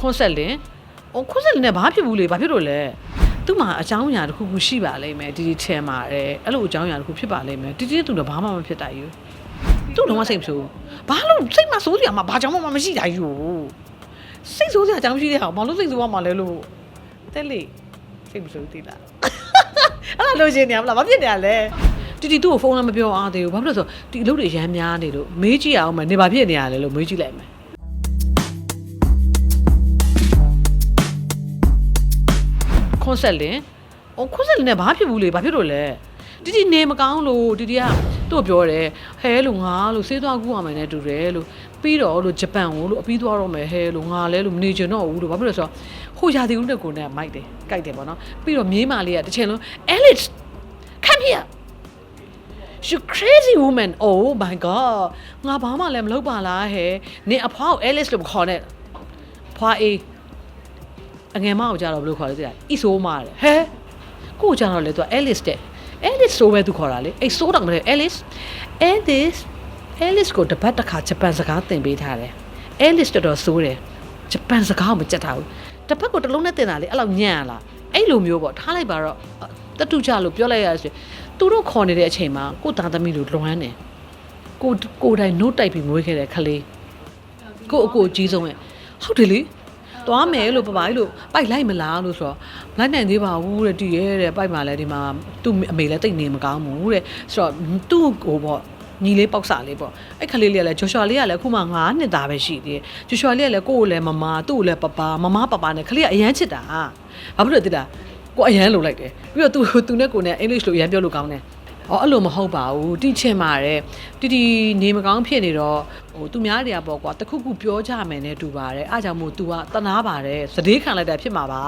ခွန်ဆက်လင်ဟိုခွန်ဆက်လင်နဲ့ဘာဖြစ်ဘူးလေဘာဖြစ်လို့လဲသူ့မှာအကြောင်းအရာတစ်ခုခုရှိပါလိမ့်မယ်ဒီဒီထဲမှာတဲ့အဲ့လိုအကြောင်းအရာတစ်ခုဖြစ်ပါလိမ့်မယ်တီတီနဲ့သူတော့ဘာမှမဖြစ်တာယူသူ့တော့မစိတ်မဆိုးဘာလို့စိတ်မဆိုးစရာမှဘာကြောင့်မှမရှိတာယူစိတ်ဆိုးစရာအကြောင်းရှိတဲ့ဟာဘာလို့စိတ်ဆိုးရမှာလဲလို့တဲ့လေစိတ်မဆိုးသေးလားအဲ့ဒါလို့ရှင်းနေရမလားဘာဖြစ်နေရလဲတီတီသူ့ကိုဖုန်းလည်းမပြောအားသေးဘူးဘာဖြစ်လို့လဲဆိုတော့ဒီအလုပ်တွေရမ်းများနေလို့မေးကြည့်အောင်မနေဘာဖြစ်နေရလဲလို့မေးကြည့်လိုက်မယ် ခွန်ဆက်လင်။အော်ခွန်ဆက်လင်နဲ့ဘာဖြစ်ဘူးလေဘာဖြစ်လို့လဲ။တီတီနေမကောင်းလို့တီတီကသူ့ကိုပြောတယ်ဟဲလို့ငါလို့စေးသွားကူရမယ်နဲ့တူတယ်လို့ပြီးတော့လို့ဂျပန်ကိုလို့အပြီးသွားတော့မယ်ဟဲလို့ငါလဲလို့မနေချင်တော့ဘူးလို့ဘာဖြစ်လို့လဲဆိုတော့ဟိုရာသီဦးနဲ့ကိုနဲ့မိုက်တယ်ကြိုက်တယ်ပေါ့နော်ပြီးတော့မြေးမာလေးကတစ်ချိန်လုံး Alice come here you crazy woman oh my god ငါဘာမှလည်းမလုပ်ပါလားဟဲနင်အဖွားကို Alice လို့မခေါ်နဲ့ဖွားအေး အငယ်မအောင်ကြတော့ဘယ်လိုခေါ်လဲသိလားအီဆိုးမာတယ်ဟဲကို့ကြတော့လေသူက Alice တဲ့ Alice ဆိုပဲသူခေါ်တာလေအဲ့ဆိုးတော့မလဲ Alice Alice Alice ကိုတပတ်တစ်ခါဂျပန်စကားသင်ပေးထားတယ် Alice တော်တော်ဆိုးတယ်ဂျပန်စကားကိုမကြက်ထားဘူးတစ်ပတ်ကိုတစ်လုံးနဲ့သင်တာလေအဲ့လောက်ညံ့ရလားအဲ့လိုမျိုးပေါ့ထားလိုက်ပါတော့တတူကြလို့ပြောလိုက်ရဆိုသူတို့ခေါ်နေတဲ့အချိန်မှာကို့သားသမီးတို့လွမ်းတယ်ကိုကိုယ်တိုင် note တိုက်ပြီးမွေးခဲ့တဲ့ခလေးကိုယ့်အကိုအကြီးဆုံးရဲ့ဟုတ်တယ်လေ သွားမယ်လို့ပပိုင်လို့ပိုက်လိုက်မလားလို့ဆိုတော့လိုက်နိုင်သေးပါဘူးတဲ့တည်ရဲတဲ့ပိုက်မှာလဲဒီမှာသူ့အမေလည်းတိတ်နေမကောင်းဘူးတဲ့ဆိုတော့သူ့ကိုပေါ့ညီလေးပေါက်စာလေးပေါ့အဲ့ခလေးလေးကလည်းဂျိုရှွာလေးကလည်းအခုမှ9နှစ်သားပဲရှိသေးတယ်ဂျိုရှွာလေးကလည်းကိုယ့်ကိုလည်းမမသူ့ကိုလည်းပပမမပပနဲ့ခလေးကအရန်ချစ်တာဘာဖြစ်လို့တိတာကိုအရန်လိုလိုက်တယ်ပြီးတော့သူသူနဲ့ကိုနဲ့အင်္ဂလိပ်လိုအရန်ပြောလို့ကောင်းတယ် အော်အဲ့လိုမဟုတ်ပါဘူးတိချင်ပါတယ်တီတီနေမကောင်းဖြစ်နေတော့ဟိုသူများတွေကပေါ့ကွာတခုခုပြောကြမယ်နဲ့တူပါတယ်အားကြောင့်မို့ तू ကတနာပါတယ်စတေးခံလိုက်တာဖြစ်မှာပါ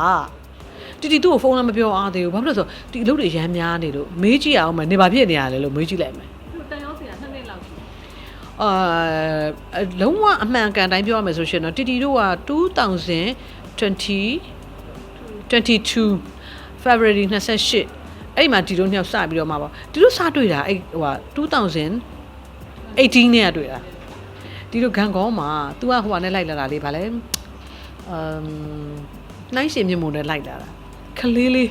တီတီသူ့ကိုဖုန်းလည်းမပြောအားသေးဘူးဘာဖြစ်လို့လဲဆိုတော့ဒီအလုပ်တွေရမ်းများနေလို့မေးကြည့်အောင်မနေဘာဖြစ်နေရလဲလို့မေးကြည့်လိုက်မယ်တန်ရောစရာနှစ်နှစ်လောက်ရှိအာလုံးဝအမှန်ကန်တိုင်းပြောရမယ်ဆိုရှင်တော့တီတီတို့က2020 22 February 28 အဲ့မှာဒီတို့နှစ်ယောက်စပြီးတော့မှာပေါ့ဒီတို့စတွေ့တာအဲ့ဟိုဟာ2018နဲ့တွေ့တာဒီတို့ဂန်ကောမှာ तू ကဟိုဟာနဲ့လိုက်လာတာလေဗာလဲအမ်နိုင်ရှင်မြင့်မုံနဲ့လိုက်လာတာခလေးလေး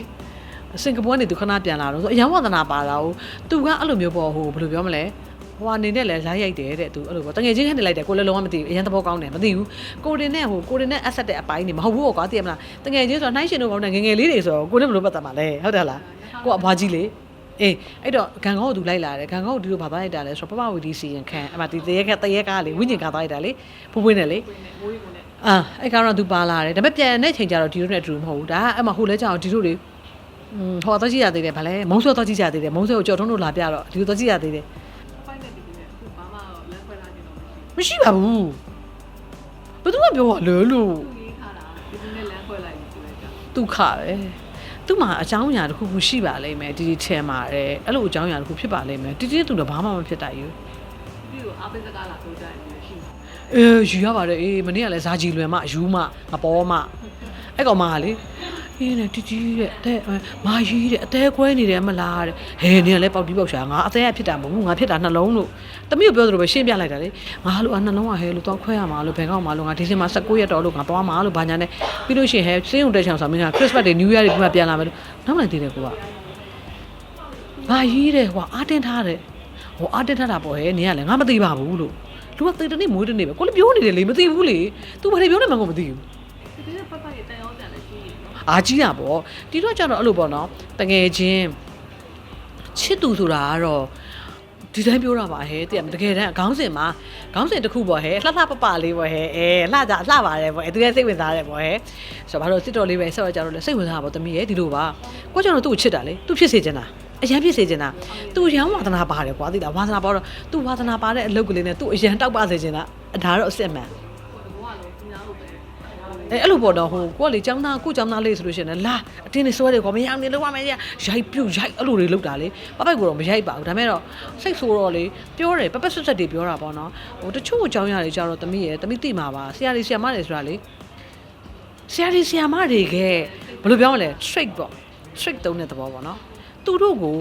စင်ကာပူကနေသူခဏပြန်လာတော့ဆိုအရန်ဝဒနာပါတာဟိုသူကအဲ့လိုမျိုးပေါ့ဟိုဘယ်လိုပြောမလဲ ဟိုအနေနဲ့လည်းလာရိုက်တယ်တဲ့သူအဲ့လိုပေါ့တငယ်ချင်းခနဲ့လိုက်တယ်ကိုလည်းလုံးဝမသိဘူးအရန်သဘောကောင်းတယ်မသိဘူးကိုတင်နဲ့ဟိုကိုတင်နဲ့အဆက်တဲ့အပိုင်းနေမဟုတ်ဘူးပေါ့ကွာသိရမလားတငယ်ချင်းဆိုတော့နှိုင်းရှင်တို့ကောင်းတယ်ငယ်ငယ်လေးတွေဆိုတော့ကိုလည်းဘယ်လိုပတ်သက်မှာလဲဟုတ်တယ်လားကိုကအဘွားကြီးလေအေးအဲ့တော့ဂန်ကောကိုသူလိုက်လာတယ်ဂန်ကောကိုဒီလိုဘာသွားလိုက်တာလဲဆိုတော့ပပဝီဒီစီရင်ခန်းအမဒီတရေကတရေကားလေဝိညာဉ်ကားသွားလိုက်တာလေဖွပွေးနဲ့လေမွေးကိုလည်းအာအဲ့ကတော့သူပါလာတယ်ဒါပေမဲ့ပြန်တဲ့ချိန်ကျတော့ဒီလိုနဲ့တူမဟုတ်ဘူးဒါကအဲ့မှာဟိုလဲကြောင်ဒီလိုလေอืมဟိုတော့ကြည့်ရသေးတယ်ဗာလဲမုံဆွဲတော့ကြည့်ရသေးတယ်မုံဆွဲကိုကြော်ထုံးလို့လာပြတော့ဒီလိုတော့ကြည့်ရသေးတယ် မရှိမရှိပါဘူးဘယ်သူမှပြောပါလဲလို့ဘူးသူရေးထားတာဒီနေ့လမ်းခွဲလိုက်ပြီဆိုလိုက်တာဒုက္ခပဲသူ့မှာအကြောင်းအရာတစ်ခုခုရှိပါလိမ့်မယ်ဒီဒီထဲမှာတဲ့အဲ့လိုအကြောင်းအရာတစ်ခုဖြစ်ပါလိမ့်မယ်တီတီနဲ့သူတော့ဘာမှမဖြစ်တာယူဒီကိုအားပေးစကားလာပြောကြတယ်ရှိမှာအေးယူရပါတယ်အေးမနေ့ကလည်းဇာကြီးလွယ်မယူမငပေါ်မအဲ့ကောင်မကလေ အေးနဲ့တီတီရဲ့အသက်မာကြီးတဲ့အသေးခွဲနေတယ်မလားတဲ့ဟဲနေကလည်းပေါက်တီးပေါက်ရှာငါအသေးကဖြစ်တာမဟုတ်ဘူးငါဖြစ်တာနှလုံးလို့တမီးကိုပြောသလိုပဲရှင်းပြလိုက်တာလေငါလို့အနှလုံးကဟဲလို့တော့ခွဲရမှာလို့ဘယ်ကောင်မှလို့ငါဒီဇင်ဘာ16ရက်တော်လို့ငါသွားမှာလို့ဘာညာနဲ့ပြီးလို့ရှိရင်ဟဲစေးုံတက်ချောင်ဆိုမင်းကခရစ်စမတ်တွေနယူးယားတွေဒီမှာပြန်လာမယ်လို့နောက်လိုက်သေးတယ်ကိုကမာကြီးတဲ့ဟိုအာတင်ထားတယ်ဟိုအာတင်ထားတာပေါ့ဟဲနေကလည်းငါမသိပါဘူးလို့လူကသေတနေ့မွေးတနေ့ပဲကိုလည်းပြောနေတယ်လေမသိဘူးလေ तू ဘာတွေပြောနေမှကိုမသိဘူးဒီနေ့ပတ်ပတ်ရဲ့တန်ရောစရာလည်းရှိရင်နော် အာကြီးတာပေါ့ဒီတော့ကျတော့အဲ့လိုပေါ့နော်တငယ်ချင်းချစ်သူဆိုတာကတော့ဒီတိုင်းပြောတာပါဟဲ့တကယ်တကယ်တမ်းခေါင်းစဉ်မှာခေါင်းစဉ်တစ်ခုပေါ့ဟဲ့လှလှပပလေးပေါ့ဟဲ့အဲလှကြလှပါတယ်ပေါ့အဲသူလည်းစိတ်ဝင်စားတယ်ပေါ့ဟဲ့ဆိုတော့ဘာလို့စစ်တော်လေးပဲဆက်တော့ကြတော့လေစိတ်ဝင်စားတာပေါ့တမီးရဲ့ဒီလိုပါကိုကျတော့သူ့ကိုချစ်တာလေသူဖြစ်စေချင်တာအရန်ဖြစ်စေချင်တာသူရန်ဝါသနာပါတယ်ကွာသိလားဝါသနာပါတော့သူဝါသနာပါတဲ့အလုပ်ကလေးနဲ့သူအရန်တောက်ပါစေချင်တာဒါတော့အစ်စ်မှန်ဟိုကလုံးဒီနာလို့ပဲ အဲအဲ့လိုပေါ့တော့ဟိုကိုကလေចောင်းသားကိုចောင်းသားလေးဆိုလို့ရှိရင်လည်းလာအတင်းနေစွဲတယ်ကွာမရအောင်နေလောက်ရမယ်ရရိုက်ပြုတ်ရိုက်အဲ့လိုတွေလောက်တာလေပပိုက်ကိုတော့မရိုက်ပါဘူးဒါပေမဲ့တော့စိတ်ဆိုးတော့လေပြောတယ်ပပဆွတ်ဆက်တွေပြောတာပေါ့နော်ဟိုတချို့အကြောင်းအရာတွေကြတော့တမိရဲ့တမိတိမှာပါဆရာကြီးဆရာမတွေဆိုတာလေဆရာကြီးဆရာမတွေကဘယ်လိုပြောမလဲ trick ပေါ့ trick တုံးတဲ့သဘောပေါ့နော်သူတို့ကို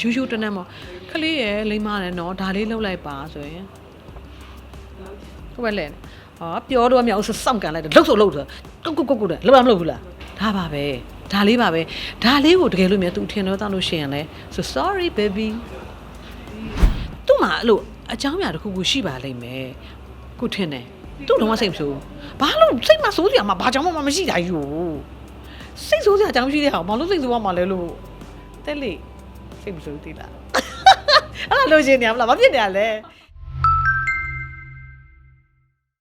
ယူယူတနက်မောခလေးရဲ့လိမ့်မတယ်နော်ဒါလေးလောက်လိုက်ပါဆိုရင်ဟုတ်ပဲလေ ဟာပြောတော့မရအောင်စောင့်ကန်လိုက်တယ်လှုပ်ဆိုလှုပ်ဆိုကုတ်ကုတ်ကုတ်ကုတ်တယ်လှုပ်လားမလှုပ်ဘူးလားဒါပါပဲဒါလေးပါပဲဒါလေးကိုတကယ်လို့မြတ်သူထင်တော့တောင်းလို့ရှိရင်လဲ so sorry baby သူ့မှာအဲ့လိုအကြောင်းအရာတစ်ခုခုရှိပါလိမ့်မယ်ကိုထင်တယ်သူ့တော့မစိတ်မဆိုးဘာလို့စိတ်မဆိုးစရာမှဘာကြောင့်မှမရှိတာယူစိတ်ဆိုးစရာအကြောင်းရှိတဲ့ဟာဘာလို့စိတ်ဆိုးရမှာလဲလို့တဲ့လေစိတ်မဆိုးသေးလားအဲ့လိုလို့ရှင်နေရမလားမဖြစ်နေရလဲ